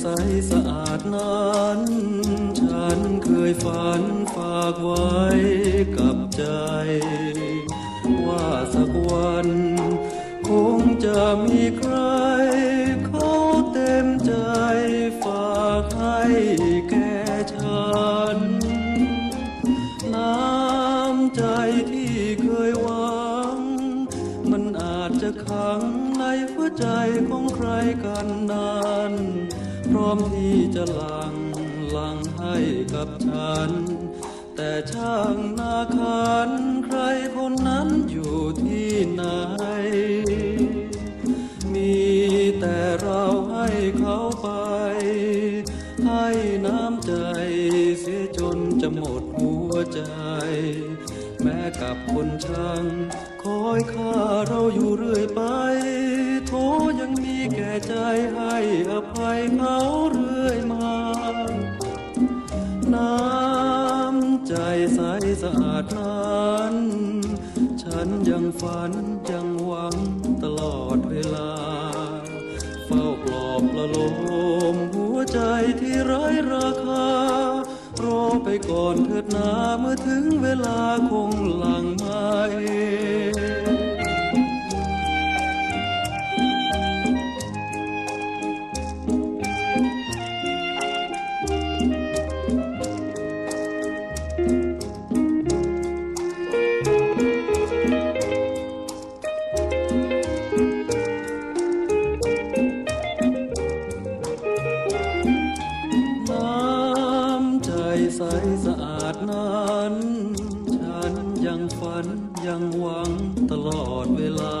ใสสะอาดนั้น ฉันเคยฝันฝากไว้กับใจ ว่าสักวัน คงจะมีใคร เขาเต็มใจฝากให้แก่ฉัน น้ำใจที่เคยหวัง มันอาจจะขัง ใจของใครกันนั้นพร้อมที่จะหลังหลังให้กับฉัน แต่ช่างนาคันใครคนนั้นอยู่ที่ไหน มีแต่เราให้เขาไป ให้น้ำใจเสียจนจะหมดหัวใจ แม้กับคนช่างคอยค่าเราอยู่เรื่อยไป ก่ใจให้อภัยเขาเรื่อยมา น้ำใจใสสะอาดนั้น ฉันยังฝันยังหวังตลอดเวลา เฝ้าปลอบประโลมหัวใจที่ไร้ราคารอไปก่อนเถิดนาเมื่อถึงเวลาคงหลังมาเอง ใสสะอาดนั้น ฉันยังฝันยังหวังตลอดเวลา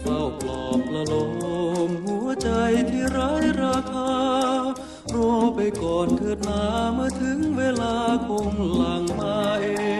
เฝ้าปลอบประโลมหัวใจที่ไร้ราคารอไปก่อนเถิดนาเมื่อถึงเวลาคงหลังมาเอง